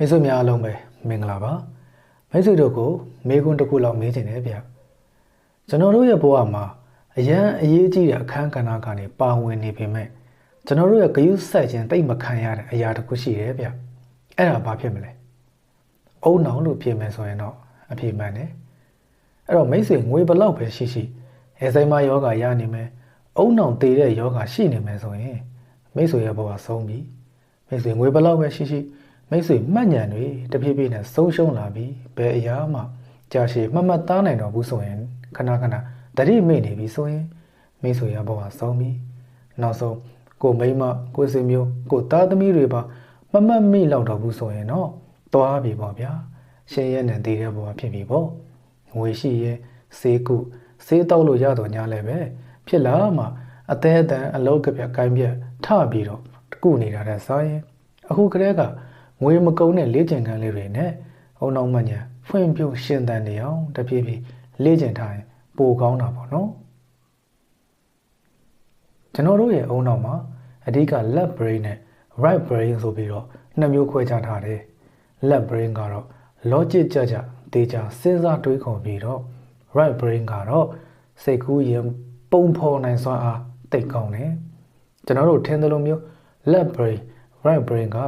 မိတ်ဆွေများအားလုံးပဲမင်္ဂလာပါမိတ်ဆွေတို့ကိုမေးခွန်းတစ်ခုလောက်မေးချင်တယ်ဗျကျွန်တော်တို့ရဲ့ဘဝမှာအရန်အရေးကြီးတဲ့အခန်းကဏ္ဍကနေပါဝင်နေပေမဲ့ကျွန်တော်တို့ရဲ့ဂရုစိုက်ခြင်းတိတ်မခံရတဲ့အရာတစ်ခုရှိတယ်ဗျအဲ့ဒါဘာဖြစ်မလဲအုံနောင်လို့ပြင်မယ်ဆိုရင်တော့အပြေမှန်တယ်အဲ့တော့မိတ်ဆွေငွေဘလောက်ပဲရှိရှိအဲဆိုင်မာယောဂရနေမယ်အုံနောင်တည်တဲ့ယောဂရှိနေမယ်ဆိုရင်မိတ်ဆွေရဲ့ဘဝဆုံးပြီမိတ်ဆွေငွေဘလောက်ပဲရှိရှိ မိတ်ဆွေမှတ်ဉဏ်တွေတဖြည်းဖြည်းနဲ့ဆုံးရှုံးလာပြီးဘယ်အရာမှကြာရှည်မမှတ်သားနိုင်တော့ဘူးဆိုရင်ခဏခဏတတိမိတ်နေပြီဆိုရင်မိတ်ဆွေရဘဝဆုံးပြီနောက်ဆုံးကိုမိမကိုစင်မျိုးကိုသားသမီးတွေပါမမှတ်မိတော့တော့ဘူးဆိုရင်တော့သွားပြီပေါ့ဗျာရှင်ရဲ့နဲ့တည်တဲ့ဘဝဖြစ်ပြီပေါ့ငွေရှိရဲ့စေးကုစေးတောက်လို့ရတော့ညာလည်းပဲဖြစ်လာမှအသေးအတန်အလောက်ကပြကိုင်းပြထပြီးတော့တကုနေတာတဲ့ဆိုရင်အခုကတည်းက ငွေမကုန်းတဲ့လေ့ကျင့်ခန်းလေးတွေနဲ့အုံနောက်မှညာဖွင့်ပြရှင်တန်နေအောင်တပြေးပြေးလေ့ကျင့်ထားရင်ပိုကောင်းတာပေါ့နော်ကျွန်တော်တို့ရဲ့အုံနောက်မှာအဓိက left brain နဲ့ right brain ဆိုပြီးတော့နှစ်မျိုးခွဲခြားထားတယ် left brain ကတော့ logic ကြကြတေချာစဉ်းစားတွေးခေါ်ပြီးတော့ right brain ကတော့စိတ်ကူးရင်ပုံဖော်နိုင်စွမ်းအားတိတ်ကောင်းတယ်ကျွန်တော်တို့ထင်သလိုမျိုး left brain right brain က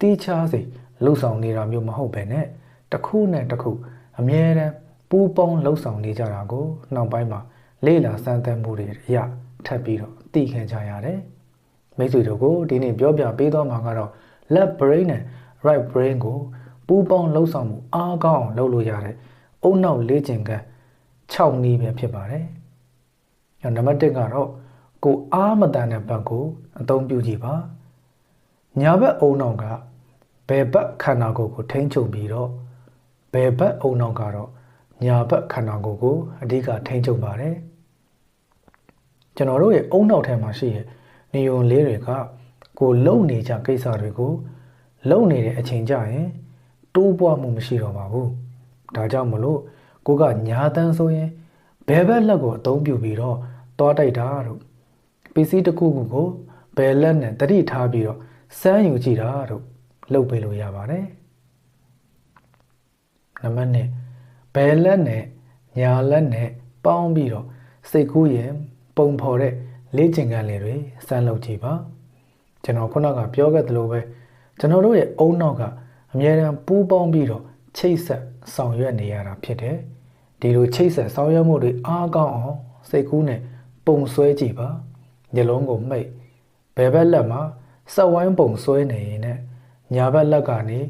တီးခြားစီလှုပ်ဆောင်နေတာမျိုးမဟုတ်ပဲနဲ့တစ်ခုနဲ့တစ်ခုအမြဲတမ်းပူးပေါင်းလှုပ်ဆောင်နေကြတာကိုနောက်ပိုင်းမှာလေ့လာစမ်းသပ်မှုတွေအရထပ်ပြီးတော့သိခံကြရတယ်မိတ်ဆွေတို့ကိုဒီနေ့ပြောပြပေးသွားမှာကတော့ left brain နဲ့ right brain ကိုပူးပေါင်းလှုပ်ဆောင်မှုအားကောင်းအောင်လုပ်လို့ရတဲ့အုံနောက်လေ့ကျင့်ခန်း6နည်းပဲဖြစ်ပါတယ်။နံပါတ်1ကတော့ကိုအားမတန်တဲ့ဘက်ကိုအသုံးပြုကြည့်ပါ။ ညာဘက်အုံနောက်ကဘယ်ဘက်ခန္ဓာကိုယ်ကိုထိန်းချုပ်ပြီးတော့ဘယ်ဘက်အုံနောက်ကတော့ညာဘက်ခန္ဓာကိုယ်ကိုအဓိကထိန်းချုပ်ပါတယ်။ကျွန်တော်တို့ရဲ့အုံနောက်ထဲမှာရှိတဲ့နီယွန်လေးတွေကကိုလုံနေကြကိစ္စတွေကိုလုံနေတဲ့အချိန်ကြရင်တိုးပွားမှုမရှိတော့ပါဘူး။ဒါကြောင့်မလို့ကိုကညာတန်းဆိုရင်ဘယ်ဘက်လက်ကိုအသုံးပြုပြီးတော့တောတိုက်တာတို့ပစ္စည်းတစ်ခုခုကိုဘယ်လက်နဲ့တတိထားပြီးတော့ စမ်းယူကြည့်တာတို့လုပ်ပေးလို့ရပါတယ်နံပါတ်1ဘယ်လက်နဲ့ညာလက်နဲ့ပေါင်းပြီးတော့စိတ်ကူးရင်ပုံဖော်တဲ့လေ့ကျင့်ခန်းလေးတွေစမ်းလုပ်ကြည့်ပါကျွန်တော်ခုနကပြောခဲ့သလိုပဲကျွန်တော်တို့ရဲ့အုံနောက်ကအမြဲတမ်းပူးပေါင်းပြီးတော့ချိတ်ဆက်ဆောင်ရွက်နေရတာဖြစ်တယ်ဒီလိုချိတ်ဆက်ဆောင်ရွက်မှုတွေအားကောင်းအောင်စိတ်ကူးနဲ့ပုံဆွဲကြည့်ပါညလုံးကိုမှိတ်ဘယ်ဘက်လက်မှာ စက်ဝိုင်းပုံဆွဲနေရင်နဲ့ညာဘက်လက်ကနေ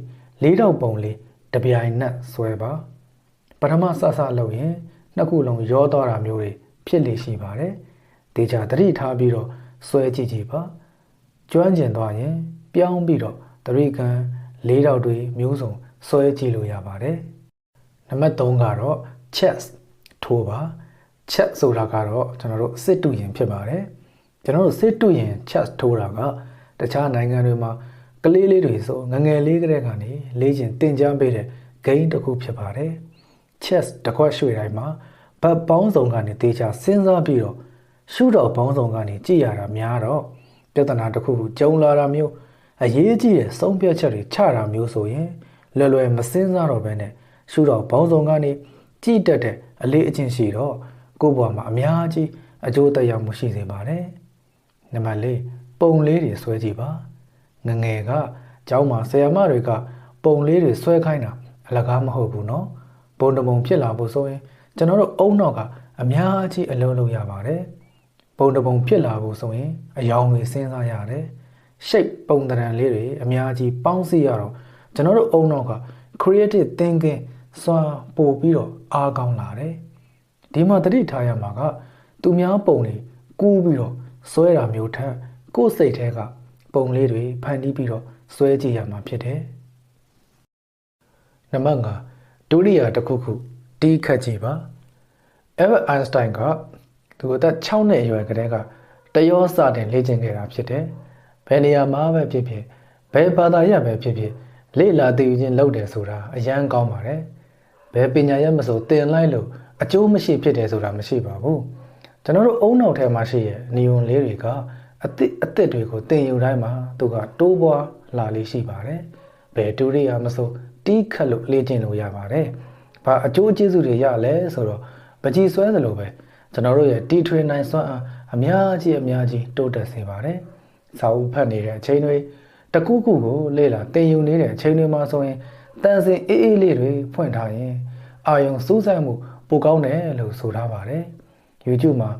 လေးတော့ပုံလေးတပြိုင်နက်ဆွဲပါပထမဆဆလုပ်ရင်နှစ်ခုလုံးရောသွားတာမျိုးတွေဖြစ်လေရှိပါတယ်ဒေချာတတိထားပြီးတော့ဆွဲကြည့်ကြည့်ပါကျွမ်းကျင်သွားရင် ပြောင်းပြီးတော့တရိကံလေးတော့တွေမျိုးစုံဆွဲကြည့်လို့ရပါတယ်နံပါတ်3ကတော့ chess ထိုးပါ chess ဆိုတာကတော့ကျွန်တော်တို့စစ်တူရင်ဖြစ်ပါတယ်ကျွန်တော်တို့စစ်တူရင် chess ထိုးတာက တခြားနိုင်ငံတွေမှာကလေးလေးတွေဆိုငငယ်လေးကလေးကနေလေ့ကျင့်သင်ကြားပေးတဲ့ game တစ်ခုဖြစ်ပါတယ် chess တခွက်ရွှေတိုင်းမှာဘတ်ပေါင်းစုံကနေတေချာစဉ်းစားပြီးတော့ရှုတော်ပေါင်းစုံကနေကြည့်ရတာများတော့ပြဿနာတစ်ခုခုကြုံလာတာမျိုးအရေးကြီးတဲ့ဆုံးဖြတ်ချက်တွေချတာမျိုးဆိုရင်လွယ်လွယ်မစင်းစားတော့ဘဲနဲ့ရှုတော်ဘောင်းဆောင်ကနေကြည်တက်တဲ့အလေးအကျင့်ရှိတော့ကိုယ့်ဘဝမှာအများကြီးအကျိုးသက်ရောက်မှုရှိစေပါတယ်။နံပါတ်၄ ပုံလေးတွေဆွဲကြည့်ပါ။ငငယ်ကကျောင်းမှာဆရာမတွေကပုံလေးတွေဆွဲခိုင်းတာအလကားမဟုတ်ဘူးနော်။ပုံတပုံဖြစ်လာဖို့ဆိုရင်ကျွန်တော်တို့အုံနောက်ကအများကြီးအလုံးလုံးရပါတယ်။ပုံတပုံဖြစ်လာဖို့ဆိုရင်အယောင်တွေစဉ်းစားရတယ်။ shape ပုံသဏ္ဍာန်လေးတွေအများကြီးပေါင်းစည်းရတော့ကျွန်တော်တို့အုံနောက်က creative thinking စွာပို့ပြီးတော့အားကောင်းလာတယ်ဒီမှာတတိထားရမှာက သူများပုံတွေကူးပြီးတော့ဆွဲတာမျိုးထက် ကိုယ်စိတ်ထဲကပုံလေးတွေဖန်တီးပြီးတော့ဆွဲကြည့်ရမှာဖြစ်တယ်နံပါတ်5ဒုတိယတစ်ခုခုတီးခတ်ကြည့်ပါ Albert Einstein ကသူအသက်6နှစ်အရွယ်ကတည်းကတရောစတင်လေ့ကျင့်ခဲ့တာဖြစ်တယ်ဘယ်နေရာမှာပဲဖြစ်ဖြစ်ဘယ်ဘာသာရပ်ပဲဖြစ်ဖြစ်လေ့လာသိယူခြင်းလုပ်တယ်ဆိုတာအရန်ကောင်းပါတယ်ဘယ်ပညာရပ်မဆိုသင်လိုက်လို့အကျိုးမရှိဖြစ်တယ်ဆိုတာမရှိပါဘူးကျွန်တော်တို့အုံနောက်ထဲမှာရှိရဲ့နီယွန်လေးတွေက အသစ်အသစ်တွေကိုသင်ယူတိုင်းမှာသူကတိုးပွားလာလေးရှိပါတယ်ဘဘယ်တူရိယာမဆိုတီးခတ်လို့လေ့ကျင့်လို့ရပါတယ်။ဘာအကျိုးကျေးဇူးတွေရလဲဆိုတော့ပကြီးဆွဲသလိုပဲကျွန်တော်တို့ရဲ့တီထွေနိုင်စွမ်းအားအများကြီးအများကြီးတိုးတက်စေပါတယ်။စာအုပ်ဖတ်နေတဲ့အချိန်တွေတကူးကူကိုလေ့လာသင်ယူနေတဲ့အချိန်တွေမှာဆိုရင်တန်စင်အေးအေးလေးတွေဖွင့်ထားရင်အာယုံစူးစိုက်မှုပိုကောင်းတယ်လို့ဆိုထားပါတယ်။ YouTube မှာ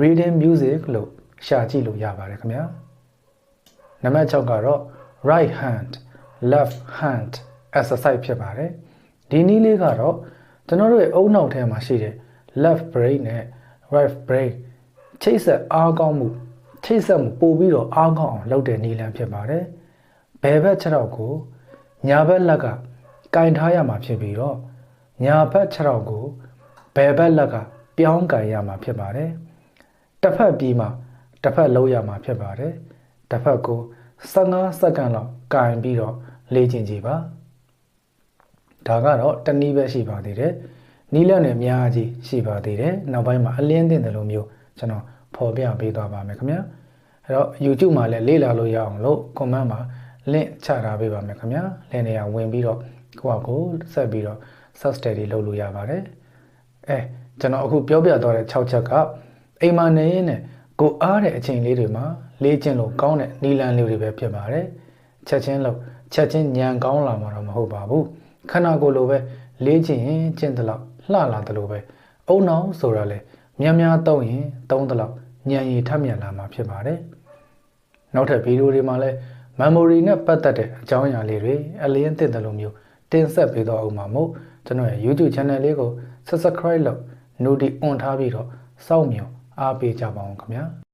reading music လို့ ရှာကြည့်လို့ရပါတယ်ခင်ဗျာ။နံပါတ်6ကတော့ right hand left hand exercise ဖြစ်ပါတယ်။ဒီနည်းလေးကတော့ကျွန်တော်တို့ရဲ့အုံနောက်ထဲမှာရှိတဲ့ left brain နဲ့ right brain ချိတ်ဆက်အားကောင်းမှုချိတ်ဆက်မှုပို့ပြီးတော့အားကောင်းအောင်လုပ်တဲ့နည်းလမ်းဖြစ်ပါတယ်။ဘယ်ဘက်ခြေထောက်ကိုညာဘက်လက်ကကင်ထားရမှာဖြစ်ပြီးတော့ညာဘက်ခြေထောက်ကိုဘယ်ဘက်လက်ကပြောင်းကင်ရမှာဖြစ်ပါတယ်။တစ်ဖက်ပြီးမှ တစ်ဖက်လုံးရမှာဖြစ်ပါတယ်။တစ်ဖက်ကို15စက္ကန့်လောက်ကင်ပြီးတော့လေ့ကျင့်ကြည့်ပါ။ဒါကတော့တနည်းပဲရှိပါသေးတယ်။နီးလန့်နဲ့အများကြီးရှိပါသေးတယ်။နောက်ပိုင်းမှာအလင်းတင်တယ်လို့မျိုးကျွန်တော်ဖော်ပြပေးသွားပါမယ်ခင်ဗျာ။အဲ့တော့ YouTube မှာလည်းလေ့လာလို့ရအောင်လို့ comment မှာ link ချထားပေးပါမယ်ခင်ဗျာ။လင်းနေရဝင်ပြီးတော့ကိုယ့်အကိုဆက်ပြီးတော့ sub study လုပ်လို့ရပါတယ်။အဲကျွန်တော်အခုပြောပြသွားတဲ့6ချက်ကအိမ်မှာနေရင်နဲ့ ကိုအားတဲ့အချိန်လေးတွေမှာလေ့ကျင့်လို့ကောင်းတဲ့နီလန်လေးတွေပဲဖြစ်ပါတယ်။ချက်ချင်းလို့ချက်ချင်းညံကောင်းလာမှာတော့မဟုတ်ပါဘူး။ခန္ဓာကိုယ်လိုပဲလေ့ကျင့်ရင်ကျင့်သလောက်လှလာတယ်လို့ပဲအုံနောက်ဆိုတာလေများများသုံးရင်သုံးသလောက်ညံရည်ထပ်မြန်လာမှာဖြစ်ပါတယ်။နောက်ထပ်ဗီဒီယိုတွေမှာလည်း memory နဲ့ပတ်သက်တဲ့အကြောင်းအရာလေးတွေအလင်းသင့်တယ်လို့မျိုးတင်ဆက်ပေးတော့အောင်ပါမို့ကျွန်တော်ရဲ့ YouTube channel လေးကို subscribe လုပ် notify on ထားပြီးတော့စောင့်မျှော် အားပေးကြပါအောင်ခင်ဗျာ။